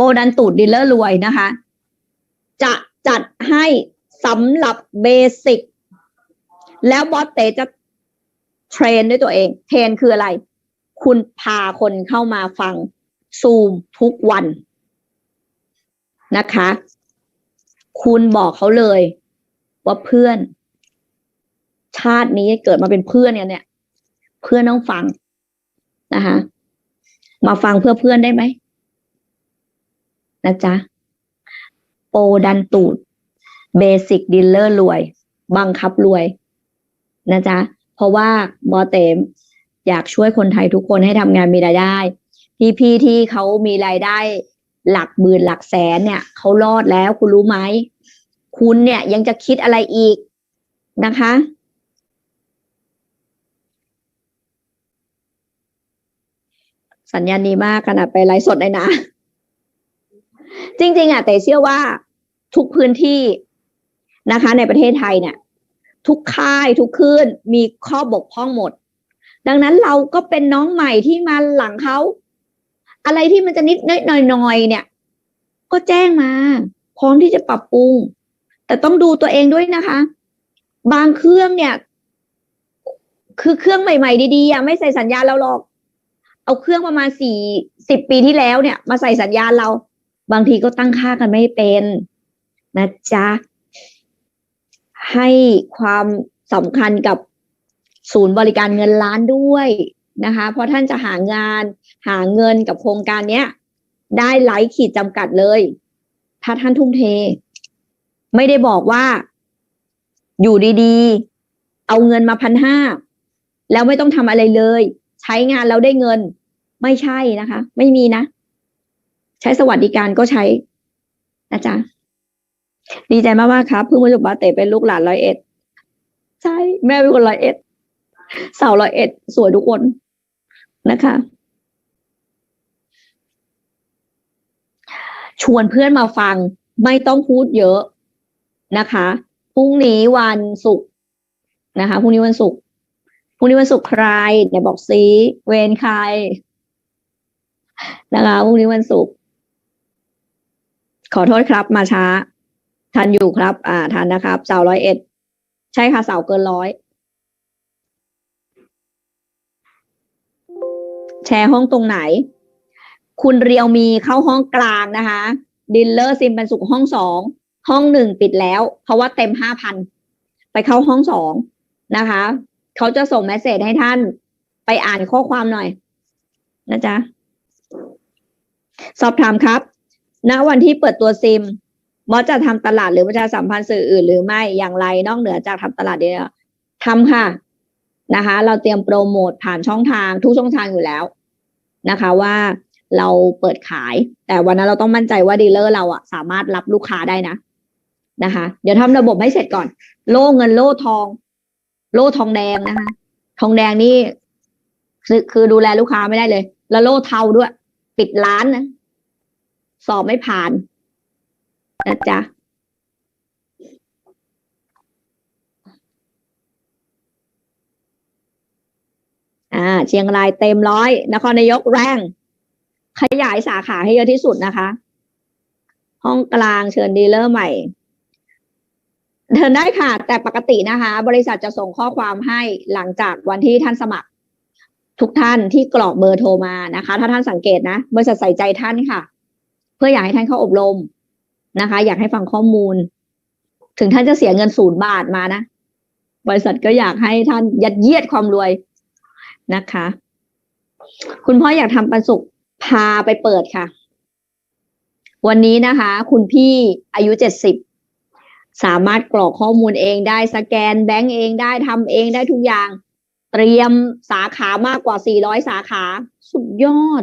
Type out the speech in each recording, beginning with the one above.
โปรดันตูดดีลเลอร์รวยนะคะ จะจัดให้สำหรับเบสิกแล้วบอสเตจะเทรนด้วยตัวเอง เทรนคืออะไร คุณพาคนเข้ามาฟังซูมทุกวันนะคะ คุณบอกเขาเลย ว่าเพื่อน ชาตินี้เกิดมาเป็นเพื่อนกันเนี่ย เพื่อนต้องฟังนะคะ มาฟังเพื่อเพื่อนได้ไหม นะจ๊ะ โปดันตูดเบสิกดีลเลอร์รวย บังคับรวย นะจ๊ะ เพราะว่าบอเต็มอยากช่วยคนไทยทุกคนให้ทำงานมีรายได้ พี่ๆที่เขามีรายได้ หลักหมื่นหลักแสนเนี่ยเขารอดแล้วคุณรู้ไหม คุณเนี่ยยังจะคิดอะไรอีกนะคะสัญญาณดีมากขนาดไปไลฟ์สดเลยนะ จริง ๆอะแต่เชื่อว่าทุกพื้นที่นะคะ ในประเทศไทยเนี่ย ทุกค่ายทุกคลื่นมีข้อบกพร่องหมด ดังนั้นเราก็เป็นน้องใหม่ที่มาหลังเขาอะไรที่มันจะนิดน้อยหน่อยๆเนี่ย ก็แจ้งมา พร้อมที่จะปรับปรุง แต่ต้องดูตัวเองด้วยนะคะ บางเครื่องเนี่ย คือเครื่องใหม่ ๆ ดีๆอะไม่ใส่สัญญาณเราหรอก เอาเครื่องประมาณสี่สิบปีที่แล้วเนี่ย มาใส่สัญญาณเรา บางทีก็ตั้งค่ากันไม่เป็นนะจ๊ะ ให้ความสำคัญกับศูนย์บริการเงินล้านด้วยนะคะ เพราะท่านจะหางานหาเงินกับโครงการเนี้ย ได้หลขีดจำกัดเลย ถ้าท่านทุ่มเท ไม่ได้บอกว่า อยู่ดีๆ เอาเงินมาพันห้าแล้วไม่ต้องทำอะไรเลย ใช้งานแล้วได้เงิน ไม่ใช่นะคะ ไม่มีนะ ใช้สวัสดิการก็ใช้นะจ๊ะดีใจมากๆครับเพิ่งมาจบบาเตเป็นลูกหลานร้อยเอ็ดใช่แม่เป็นคนร้อยเอ็ดสาวร้อยเอ็ดสวยทุกคนนะคะ ชวนเพื่อนมาฟังไม่ต้องพูดเยอะนะคะพรุ่งนี้วันศุกร์นะคะพรุ่งนี้วันศุกร์พรุ่งนี้วันศุกร์ใครเดี๋ยวบอกซีเวนใครนะคะพรุ่งนี้วันศุกร์ ขอโทษครับ มาช้า ทันอยู่ครับ อ่า ทันนะครับ สาวร้อยเอ็ด ใช่ค่ะสาวเกินร้อย แชร์ห้องตรงไหน คุณเรียวมีเข้าห้องกลางนะคะ ดิลเลอร์ซิมบรรสุขห้องสอง ห้องหนึ่งปิดแล้ว เพราะว่าเต็มห้าพัน ไปเข้าห้องสองนะคะ เขาจะส่งเมสเซจให้ท่าน ไปอ่านข้อความหน่อย นะจ๊ะ สอบถามครับ ณวันที่เปิดตัวซิมมอสจะทำตลาดหรือประชาสัมพันธ์สื่ออื่นหรือไม่อย่างไรนอกเหนือจากทำตลาดเดียวทำค่ะนะคะ เราเตรียมโปรโมทผ่านช่องทางทุกช่องทางอยู่แล้วนะคะว่าเราเปิดขาย แต่วันนั้นเราต้องมั่นใจว่าดีลเลอร์เราอะสามารถรับลูกค้าได้นะนะคะ เดี๋ยวทำระบบให้เสร็จก่อน โล่เงินโล่ทอง โล่ทองแดงนะคะ ทองแดงนี่คือคือดูแลลูกค้าไม่ได้เลย แล้วโล่เทาด้วย ปิดร้านนะ สอบไม่ผ่านนะจ๊ะอ่า เชียงรายเต็มร้อยนครนายกแรงขยายสาขาให้เยอะที่สุดนะคะ ห้องกลางเชิญดีลเลอร์ใหม่เดินได้ค่ะ แต่ปกตินะคะ บริษัทจะส่งข้อความให้หลังจากวันที่ท่านสมัคร ทุกท่านที่กรอกเบอร์โทรมานะคะ ถ้าท่านสังเกตนะ บริษัทใส่ใจท่านค่ะ เพื่ออยากให้ท่านเข้าอบรมนะคะ อยากให้ฟังข้อมูล ถึงท่านจะเสียเงินศูนย์บาทมานะ บริษัทก็อยากให้ท่านยัดเยียดความรวยนะคะ คุณพ่ออยากทำปันสุขพาไปเปิดค่ะ วันนี้นะคะ คุณพี่อายุเจ็ดสิบสามารถกรอกข้อมูลเองได้สแกนแบงก์เองได้ทำเองได้ทุกอย่าง เตรียมสาขามากกว่าสี่ร้อยสาขา สุดยอด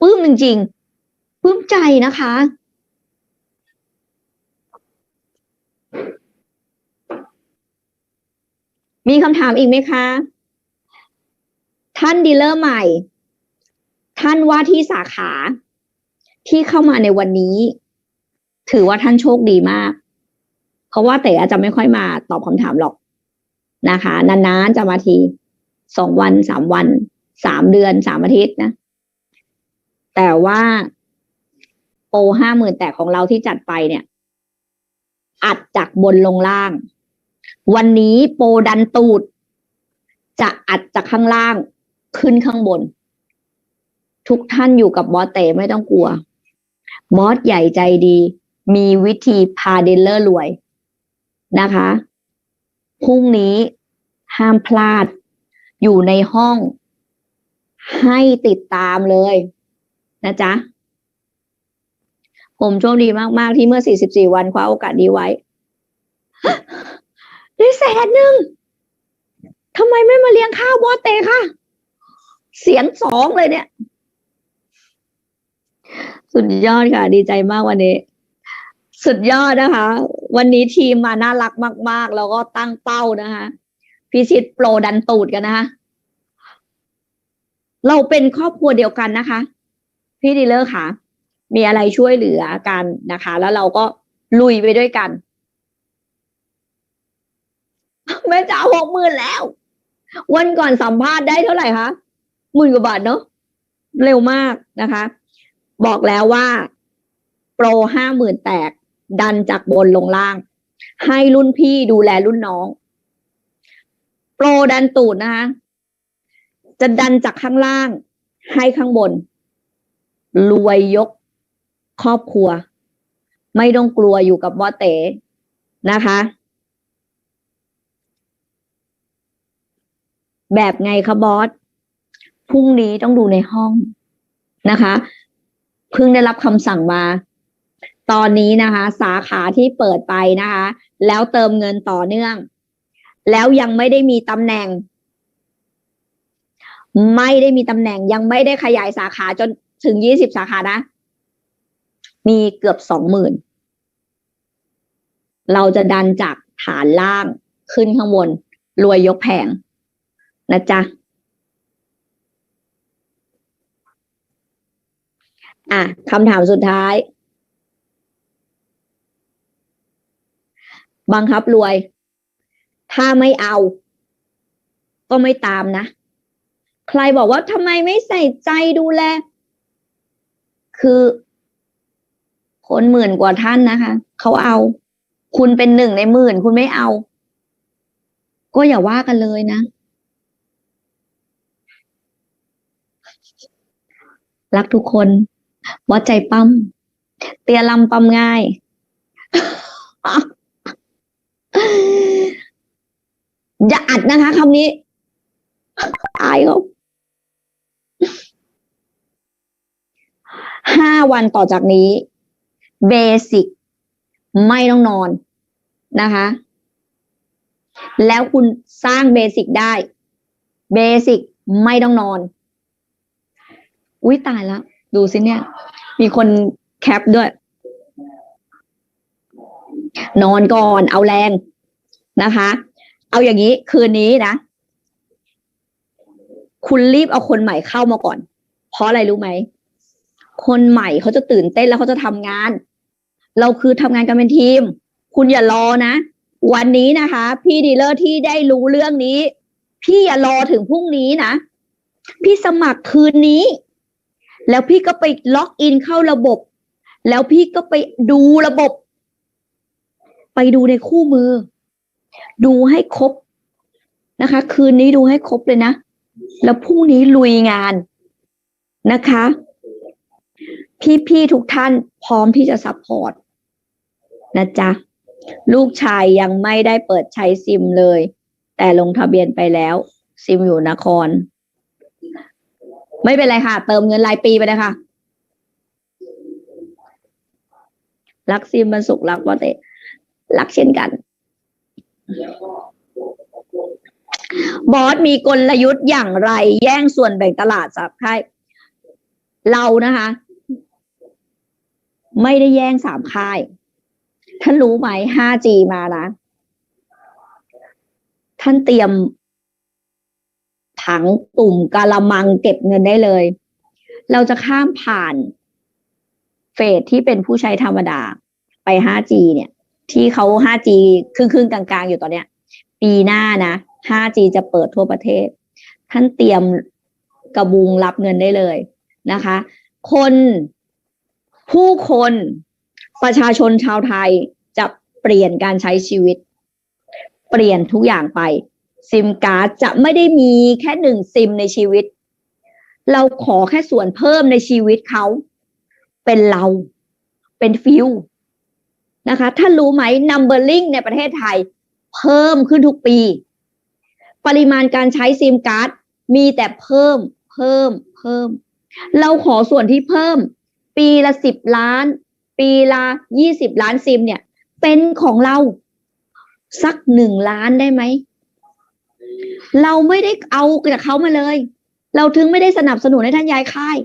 ปื้มจริงๆ ปลื้มใจนะคะ มีคำถามอีกไหมคะ ท่านดีลเลอร์ใหม่ ท่านว่าที่สาขาที่เข้ามาในวันนี้ ถือว่าท่านโชคดีมาก เพราะว่าแต่อาจจะไม่ค่อยมาตอบคำถามหรอกนะคะ นานๆจะมาทีสองวันสามวันสามเดือนสามอาทิตย์นะ แต่ว่า โปรห้าหมื่นแต่ของเราที่จัดไปเนี่ย อัดจากบนลงล่าง วันนี้โปรดันตูด จะอัดจากข้างล่างขึ้นข้างบน ทุกท่านอยู่กับบอสเตไม่ต้องกลัว บอสใหญ่ใจดี มีวิธีพาเดลเลอร์รวยนะคะพรุ่งนี้ห้ามพลาด อยู่ในห้องให้ติดตามเลยนะจ๊ะ ผมโชคดีมาก ๆ ที่เมื่อ 44 วันคว้าโอกาสนี้ไว้ ได้แสนหนึ่งทำไมไม่มาเลี้ยงข้าวบอสเตคะเสียงสองเลยเนี่ย สุดยอดค่ะ ดีใจมากวันนี้ สุดยอดนะคะ วันนี้ทีมมาน่ารักมาก ๆ แล้วก็ตั้งเป้านะคะพิชิตโปรดันตูดกันนะคะเราเป็นครอบครัวเดียวกันนะคะ พี่ดีเลอร์ค่ะ มีอะไรช่วยเหลือกันนะคะ แล้วเราก็ลุยไปด้วยกันแม่จะเอาหกหมื่นแล้ว วันก่อนสัมภาษณ์ได้เท่าไหร่คะหมื่นกว่าบาทเนาะเร็วมากนะคะ บอกแล้วว่า โปรห้าหมื่นแตก ดันจากบนลงล่าง ให้รุ่นพี่ดูแลรุ่นน้อง โปรดันตูดนะคะจะดันจากข้างล่าง ให้ข้างบน รวยยก ครอบครัว ไม่ต้องกลัวอยู่กับบอเต๋นะคะ แบบไงคะบอสพรุ่งนี้ต้องดูในห้องนะคะเพิ่งได้รับคำสั่งมาตอนนี้นะคะ สาขาที่เปิดไปนะคะ แล้วเติมเงินต่อเนื่อง แล้วยังไม่ได้มีตำแหน่ง ไม่ได้มีตำแหน่งยังไม่ได้ขยายสาขาจนถึงยี่สิบสาขานะ มีเกือบสองหมื่นเราจะดันจากฐานล่างขึ้นข้างบน รวยยกแผง นะจ๊ะ อะคำถามสุดท้าย บังคับรวย ถ้าไม่เอา ก็ไม่ตามนะ ใครบอกว่าทำไมไม่ใส่ใจดูแล คือ คนหมื่นกว่าท่านนะคะเขาเอา คุณเป็นหนึ่งในหมื่นคุณไม่เอา ก็อย่าว่ากันเลยนะ รักทุกคน วัดใจปั้มเตียลำปั้มง่าย อย่าอัดนะคะคำนี้อายเขาห้าวันต่อจากนี้ เบสิกไม่ต้องนอนนะคะ แล้วคุณสร้างเบสิกได้เบสิกไม่ต้องนอน อุ้ยตายแล้ว ดูสิเนี่ย มีคนแคปด้วย นอนก่อนเอาแรงนะคะ เอาอย่างนี้คืนนี้นะ คุณรีบเอาคนใหม่เข้ามาก่อน เพราะอะไรรู้ไหม คนใหม่เขาจะตื่นเต้นแล้วเขาจะทำงาน เราคือทำงานกันเป็นทีม คุณอย่ารอนะ วันนี้นะคะ พี่ดีลเลอร์ที่ได้รู้เรื่องนี้ พี่อย่ารอถึงพรุ่งนี้นะ พี่สมัครคืนนี้ แล้วพี่ก็ไปล็อกอินเข้าระบบ แล้วพี่ก็ไปดูระบบ ไปดูในคู่มือ ดูให้ครบนะคะ คืนนี้ดูให้ครบเลยนะ แล้วพรุ่งนี้ลุยงานนะคะ พี่ๆทุกท่านพร้อมที่จะซัพพอร์ต นะจ๊ะ ลูกชายยังไม่ได้เปิดใช้ซิมเลย แต่ลงทะเบียนไปแล้ว ซิมอยู่นคร ไม่เป็นไรค่ะ เติมเงินรายปีไปเลยค่ะ รักซิมมันสุขรักวะเตะรักเช่นกัน บอสมีกลยุทธ์อย่างไร แย่งส่วนแบ่งตลาดสับค่ายเรานะคะ ไม่ได้แย่งสามค่าย ท่านรู้ไหม 5G มานะ ท่านเตรียมถังตุ่มกาละมังเก็บเงินได้เลย เราจะข้ามผ่านเฟสที่เป็นผู้ใช้ธรรมดาไป 5G เนี่ย ที่เขา 5G ครึ่งครึ่งๆกลางๆ อยู่ตอนเนี้ย ปีหน้านะ 5G จะเปิดทั่วประเทศ ท่านเตรียมกระบุงรับเงินได้เลยนะคะ คนผู้คน ประชาชนชาวไทยจะเปลี่ยนการใช้ชีวิต เปลี่ยนทุกอย่างไป ซิมการ์ดจะไม่ได้มีแค่หนึ่งซิมในชีวิต เราขอแค่ส่วนเพิ่มในชีวิตเขา เป็นเราเป็นฟิวนะคะท่านรู้ไหม numbering ในประเทศไทย เพิ่มขึ้นทุกปี ปริมาณการใช้ซิมการ์ดมีแต่เพิ่มเพิ่มเพิ่ม เราขอส่วนที่เพิ่ม ปีละสิบล้าน ปีละยี่สิบล้านซิมเนี่ย เป็นของเราสักหนึ่งล้านได้ไหม เราไม่ได้เอาจากเขามาเลย เราถึงไม่ได้สนับสนุนให้ท่านย้ายค่าย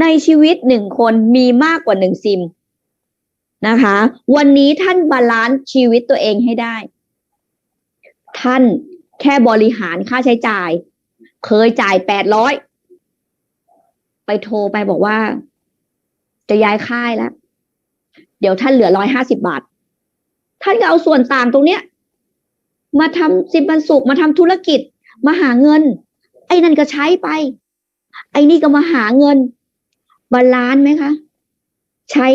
ในชีวิตหนึ่งคนมีมากกว่าหนึ่งซิมนะคะ วันนี้ท่านบาลานซ์ชีวิตตัวเองให้ได้ ท่านแค่บริหารค่าใช้จ่าย เคยจ่ายแปดร้อย ไปโทรไปบอกว่า จะย้ายค่ายแล้ว เดี๋ยวท่านเหลือร้อยห้าสิบาท ท่านก็เอาส่วนต่างตรงเนี้ย มาทำสินปันสุขมาทำธุรกิจ มาหาเงิน ไอ้นั่นก็ใช้ไป ไอ้นี่ก็มาหาเงิน บาลานซ์ไหมคะ ใช้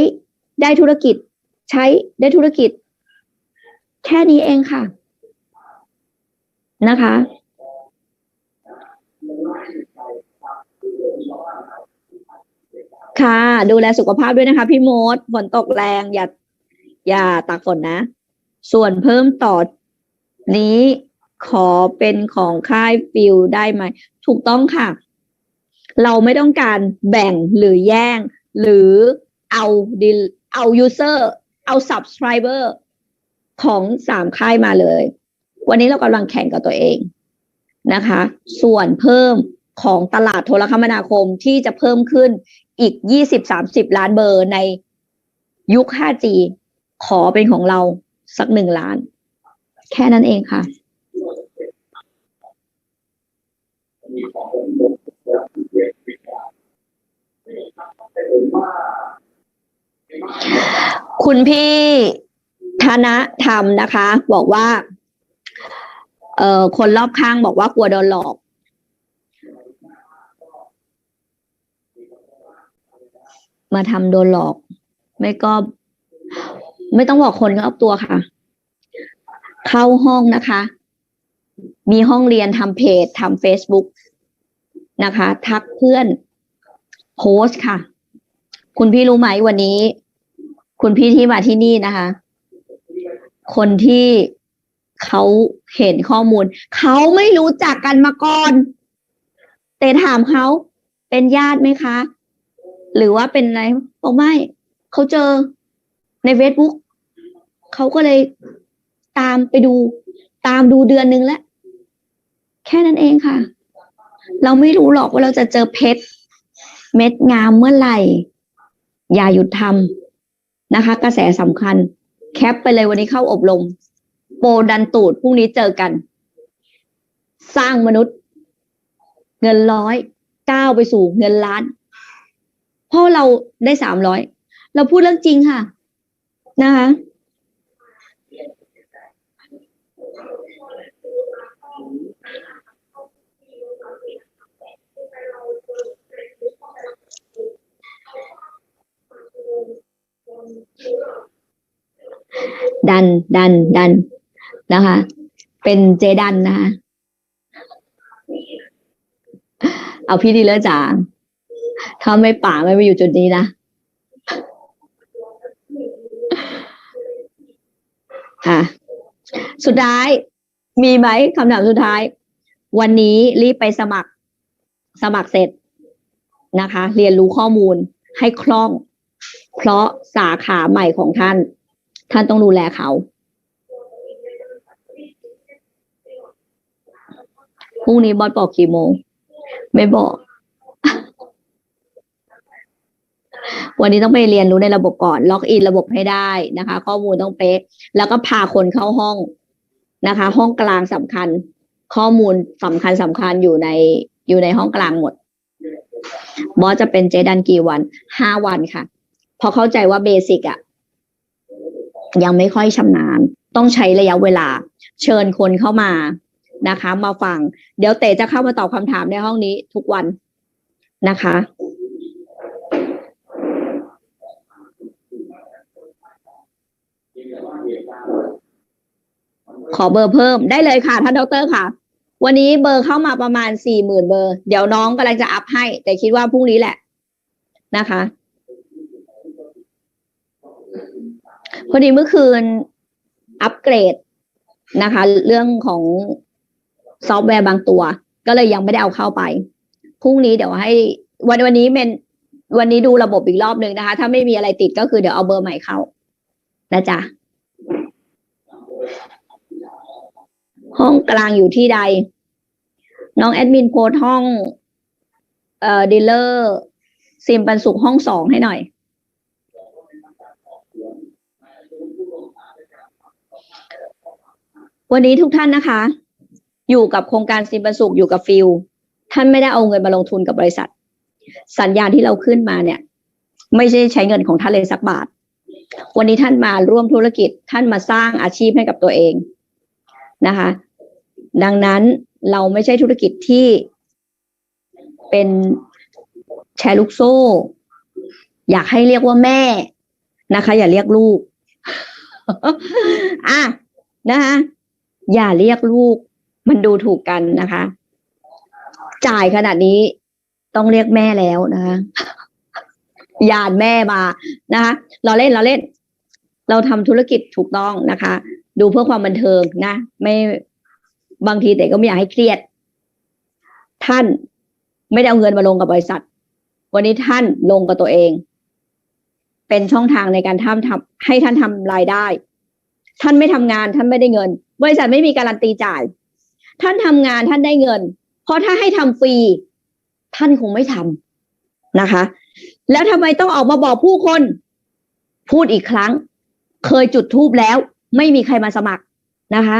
ได้ธุรกิจ ใช้ได้ธุรกิจ แค่นี้เองค่ะ นะคะ ค่ะ ดูแลสุขภาพด้วยนะคะ พี่มดฝนตกแรงอย่าอย่าตากฝนนะ ส่วนเพิ่มต่อนี้ขอเป็นของค่ายฟิลได้ไหม ถูกต้องค่ะ เราไม่ต้องการแบ่งหรือแย่ง หรือเอาดิเอายูเซอร์เอา subscriber ของสามค่ายมาเลย วันนี้เรากำลังแข่งกับตัวเองนะคะ ส่วนเพิ่มของตลาดโทรคมนาคมที่จะเพิ่มขึ้น อีก20-30ล้านเบอร์ในยุค 5G ขอเป็นของเราสักหนึ่งล้าน แค่นั้นเองค่ะ คุณพี่ธนธรรมนะคะ บอกว่า เอ่อคนรอบข้างบอกว่ากลัวโดนหลอก มาทำโดนหลอก ไม่ก็ ไม่ต้องบอกคนรอบตัวค่ะ เข้าห้องนะคะ มีห้องเรียนทำเพจทำ Facebook นะคะ ทักเพื่อนโพสค่ะ คุณพี่รู้ไหมวันนี้ คุณพี่ที่มาที่นี่นะคะ คนที่เขาเห็นข้อมูล เขาไม่รู้จักกันมาก่อน แต่ถามเขาเป็นญาติไหมคะ หรือว่าเป็นอะไรบอกไม่เขาเจอใน Facebook เขาก็เลยตามไปดูตามดูเดือนนึงแล้ว แค่นั้นเองค่ะ เราไม่รู้หรอกว่าเราจะเจอเพชรเม็ดงามเมื่อไหร่ อย่าหยุดทำนะคะ กระแสสำคัญ แคปไปเลยวันนี้เข้าอบรม โปรดันตูดพรุ่งนี้เจอกัน สร้างมนุษย์ เงินร้อยก้าวไปสู่เงินล้าน พราะเราได้สามร้อยเราพูดเรื่องจริงค่ะ นะคะดันดันดันนะคะ เป็นเจดันนะคะ เอาพี่ดีเลอร์จ๋า ถ้าไม่ป่าไม่ไปอยู่จุดนี้นะค่ะสุดท้ายมีไหมคำถามสุดท้าย วันนี้รีบไปสมัคร สมัครเสร็จนะคะ เรียนรู้ข้อมูลให้คล่อง เพราะสาขาใหม่ของท่าน ท่านต้องดูแลเขา พรุ่งนี้บอสบอกกี่โมง ไม่บอก วันนี้ต้องไปเรียนรู้ในระบบก่อน ล็อกอินระบบให้ได้นะคะ ข้อมูลต้องเป๊ะ แล้วก็พาคนเข้าห้องนะคะ ห้องกลางสำคัญ ข้อมูลสำคัญสำคัญอยู่ในอยู่ในห้องกลางหมด บอสจะเป็นเจดันกี่วันห้าวันค่ะ พอเข้าใจว่าเบสิกอะยังไม่ค่อยชำนาญ ต้องใช้ระยะเวลา เชิญคนเข้ามานะคะ มาฟัง เดี๋ยวเต๋จะเข้ามาตอบคำถามในห้องนี้ทุกวันนะคะ ขอเบอร์เพิ่มได้เลยค่ะท่านดอกเตอรค่ะ วันนี้เบอร์เข้ามาประมาณสี่หมื่นเบอร์ เดี๋ยวน้องกำลังจะอัพให้ แต่คิดว่าพรุ่งนี้แหละนะคะ พอดีเมื่อคืนอัปเกรดนะคะ เรื่องของซอฟต์แวร์บางตัว ก็เลยยังไม่ได้เอาเข้าไปพรุ่งนี้เดี๋ยวให้วันวันนี้เป็นวันนี้ดูระบบอีกรอบหนึ่งนะคะ ถ้าไม่มีอะไรติดก็คือเดี๋ยวเอาเบอร์ใหม่เข้านะจ๊ะ ห้องกลางอยู่ที่ใด น้องแอดมินโพสต์ห้อง เอ่อดีลเลอร์ซิมปันสุขห้องสองให้หน่อย วันนี้ทุกท่านนะคะ อยู่กับโครงการซิมปันสุขอยู่กับฟิลท่านไม่ได้เอาเงินมาลงทุนกับบริษัท สัญญาณที่เราขึ้นมาเนี่ย ไม่ใช่ใช้เงินของท่านเลยสักบาท วันนี้ท่านมาร่วมธุรกิจท่านมาสร้างอาชีพให้กับตัวเอง นะคะ ดังนั้นเราไม่ใช่ธุรกิจที่เป็นแชร์ลูกโซ่ อยากให้เรียกว่าแม่นะคะ อย่าเรียกลูกอะนะคะอย่าเรียกลูก มันดูถูกกันนะคะ จ่ายขนาดนี้ต้องเรียกแม่แล้วนะคะยานแม่มานะคะ เราเล่นเราเล่น เราทำธุรกิจถูกต้องนะคะ ดูเพื่อความบันเทิงนะไม่บางทีแต่ก็ไม่อยากให้เครียด ท่านไม่ได้เอาเงินมาลงกับบริษัท วันนี้ท่านลงกับตัวเอง เป็นช่องทางในการทำทำให้ท่านทำรายได้ ท่านไม่ทำงานท่านไม่ได้เงิน บริษัทไม่มีการันตีจ่าย ท่านทำงานท่านได้เงิน เพราะถ้าให้ทำฟรี ท่านคงไม่ทำนะคะ แล้วทำไมต้องออกมาบอกผู้คน พูดอีกครั้ง เคยจุดทูบแล้ว ไม่มีใครมาสมัครนะคะ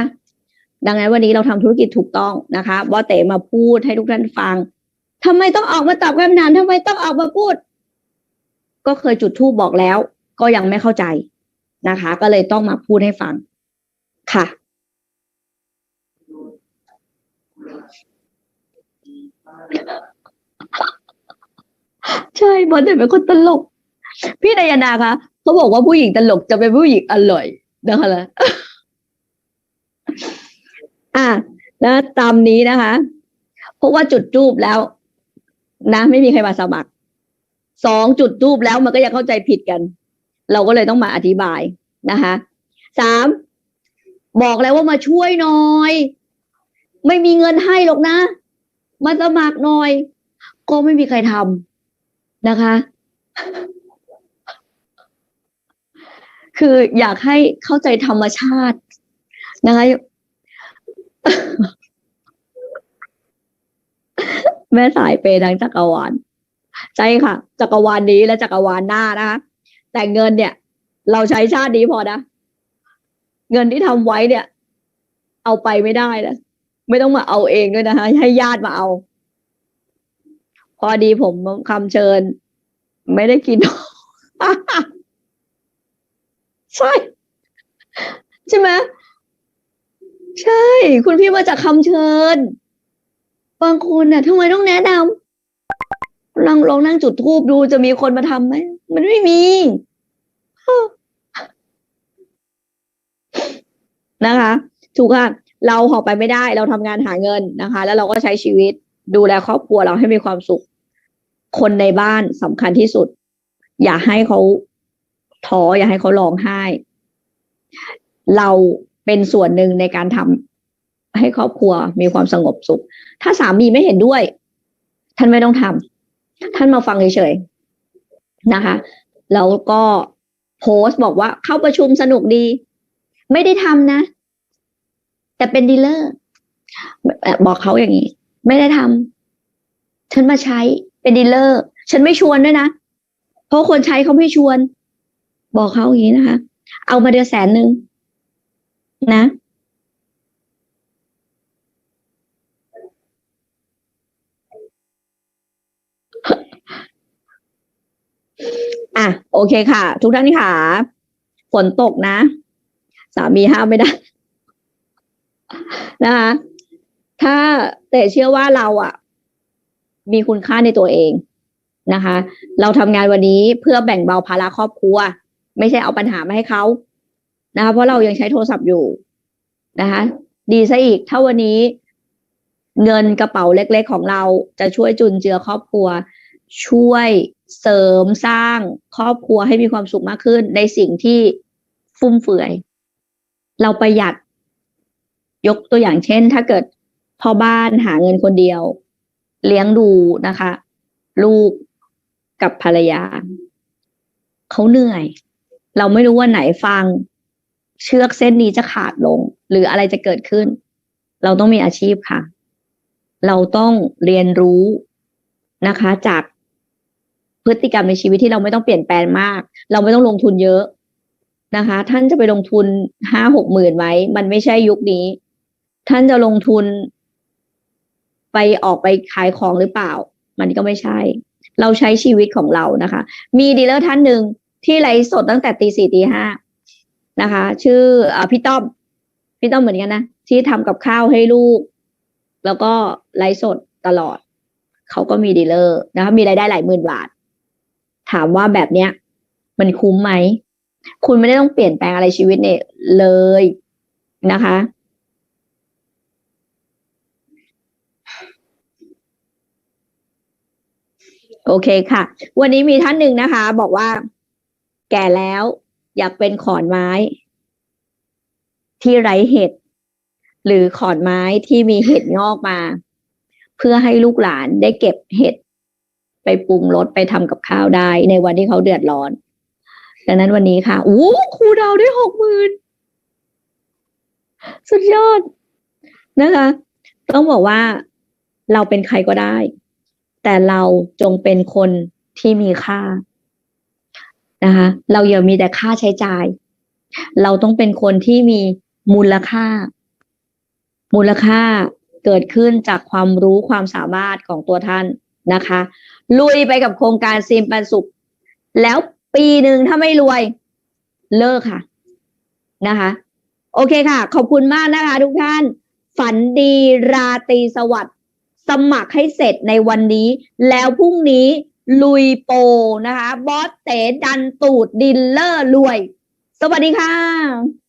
ดังนั้นวันนี้เราทำธุรกิจถูกต้องนะคะบอเต๋มาพูดให้ทุกท่านฟังทำไมต้องออกมาตอบคำถามทำไมต้องออกมาพูด ก็เคยจุดทูบบอกแล้ว ก็ยังไม่เข้าใจนะคะ ก็เลยต้องมาพูดให้ฟังค่ะใช่บอเต๋เป็นคนตลก พี่นายนาคะเขาบอกว่าผู้หญิงตลกจะเป็นผู้หญิงอร่อย นะคะละอะแล้วตามนี้นะคะเพราะว่าจุดจูบแล้ว นะไม่มีใครมาสมัครสองจุดจูบแล้วมันก็ยังเข้าใจผิดกัน เราก็เลยต้องมาอธิบายนะคะสามบอกแล้วว่ามาช่วยหน่อย ไม่มีเงินให้หรอกนะ มาสมัครหน่อย ก็ไม่มีใครทำนะคะ คืออยากให้เข้าใจธรรมชาตินะคะแม่สายเปย์ทั้งจักรวาลใช่ค่ะ จักรวาลนี้และจักรวาลหน้านะคะแต่เงินเนี่ย เราใช้ชาตินี้พอนะ เงินที่ทำไว้เนี่ย เอาไปไม่ได้นะไม่ต้องมาเอาเองด้วยนะคะให้ญาติมาเอา พอดีผมคำเชิญ ไม่ได้กิน ใช่ ใช่ไหมใช่ คุณพี่มาจากคำเชิญ บางคนน่ะทำไมต้องแนะนำลองลองนั่งจุดทูบดูจะมีคนมาทำไหม มันไม่มีนะคะถูกค่ะเราหอบไปไม่ได้เราทำงานหาเงินนะคะ แล้วเราก็ใช้ชีวิตดูแลครอบครัวเราให้มีความสุข คนในบ้านสำคัญที่สุด อย่าให้เขา ท้ออย่าให้เขาร้องไห้ เราเป็นส่วนหนึ่งในการทำให้ครอบครัวมีความสงบสุข ถ้าสามีไม่เห็นด้วย ท่านไม่ต้องทำท่านมาฟังเฉยๆนะคะ แล้วก็โพสต์บอกว่าเข้าประชุมสนุกดี ไม่ได้ทำนะ แต่เป็นดีลเลอร์บอกเขาอย่างนี้ ไม่ได้ทำฉันมาใช้เป็นดีลเลอร์ ฉันไม่ชวนด้วยนะ เพราะคนใช้เขาไม่ชวน บอกเขาอย่างนี้นะคะ เอามาเดือนแสนหนึ่งนะ อะ โอเคค่ะ ทุกท่านค่ะฝนตกนะ สามีห้ามไม่ได้ นะคะถ้าแต่เชื่อว่าเราอะมีคุณค่าในตัวเองนะคะ เราทำงานวันนี้เพื่อแบ่งเบาภาระครอบครัว ไม่ใช่เอาปัญหามาให้เขานะคะเพราะเรายังใช้โทรศัพท์อยู่นะคะ ดีซะอีกถ้าวันนี้ เงินกระเป๋าเล็กๆของเราจะช่วยจุนเจือครอบครัว ช่วยเสริมสร้างครอบครัวให้มีความสุขมากขึ้น ในสิ่งที่ฟุ่มเฟือย เราประหยัด ยกตัวอย่างเช่น ถ้าเกิดพ่อบ้านหาเงินคนเดียว เลี้ยงดูนะคะ ลูกกับภรรยาเขาเหนื่อย เราไม่รู้ว่าไหนฟัง เชือกเส้นนี้จะขาดลง หรืออะไรจะเกิดขึ้น เราต้องมีอาชีพค่ะ เราต้องเรียนรู้นะคะ จากพฤติกรรมในชีวิตที่เราไม่ต้องเปลี่ยนแปลงมาก เราไม่ต้องลงทุนเยอะนะคะ ท่านจะไปลงทุนห้าหกหมื่นไหมมันไม่ใช่ยุคนี้ ท่านจะลงทุนไปออกไปขายของหรือเปล่า มันก็ไม่ใช่ เราใช้ชีวิตของเรานะคะ มีดีลเลอร์ท่านหนึ่ง ที่ไลฟ์สดตั้งแต่ตีสี่ตีห้านะคะ ชื่ออพี่ต้อมพี่ต้อมเหมือนกันนะที่ทำกับข้าวให้ลูก แล้วก็ไลฟ์สดตลอด เขาก็มีดีลเลอร์นะคะมีรายได้หลายหมื่นบาท ถามว่าแบบเนี้ย มันคุ้มไหม คุณไม่ได้ต้องเปลี่ยนแปลงอะไรชีวิตเนี่ยเลยนะคะโอเคค่ะ วันนี้มีท่านหนึ่งนะคะ บอกว่า แก่แล้ว อยากเป็นขอนไม้ ที่ไร้เห็ดหรือขอนไม้ที่มีเห็ดงอกมา เพื่อให้ลูกหลานได้เก็บเห็ดไปปรุงรสไปทำกับข้าวได้ ในวันที่เขาเดือดร้อน ดังนั้นวันนี้ค่ะโอ้ครูดาวได้หกหมื่นสุดยอดนะคะ ต้องบอกว่าเราเป็นใครก็ได้ แต่เราจงเป็นคนที่มีค่า นะคะเราอย่ามีแต่ค่าใช้จ่าย เราต้องเป็นคนที่มีมูลค่า มูลค่าเกิดขึ้นจากความรู้ความสามารถของตัวท่านนะคะ ลุยไปกับโครงการซีมปันสุข แล้วปีหนึ่งถ้าไม่รวยเลิกค่ะนะคะ โอเคค่ะ ขอบคุณมากนะคะ ทุกท่าน ฝันดีราตรีสวัสดิ์สมัครให้เสร็จในวันนี้ แล้วพรุ่งนี้ ลุยโปนะคะ บอสเต๋ดันตูดดินเลอร์รวย สวัสดีค่ะ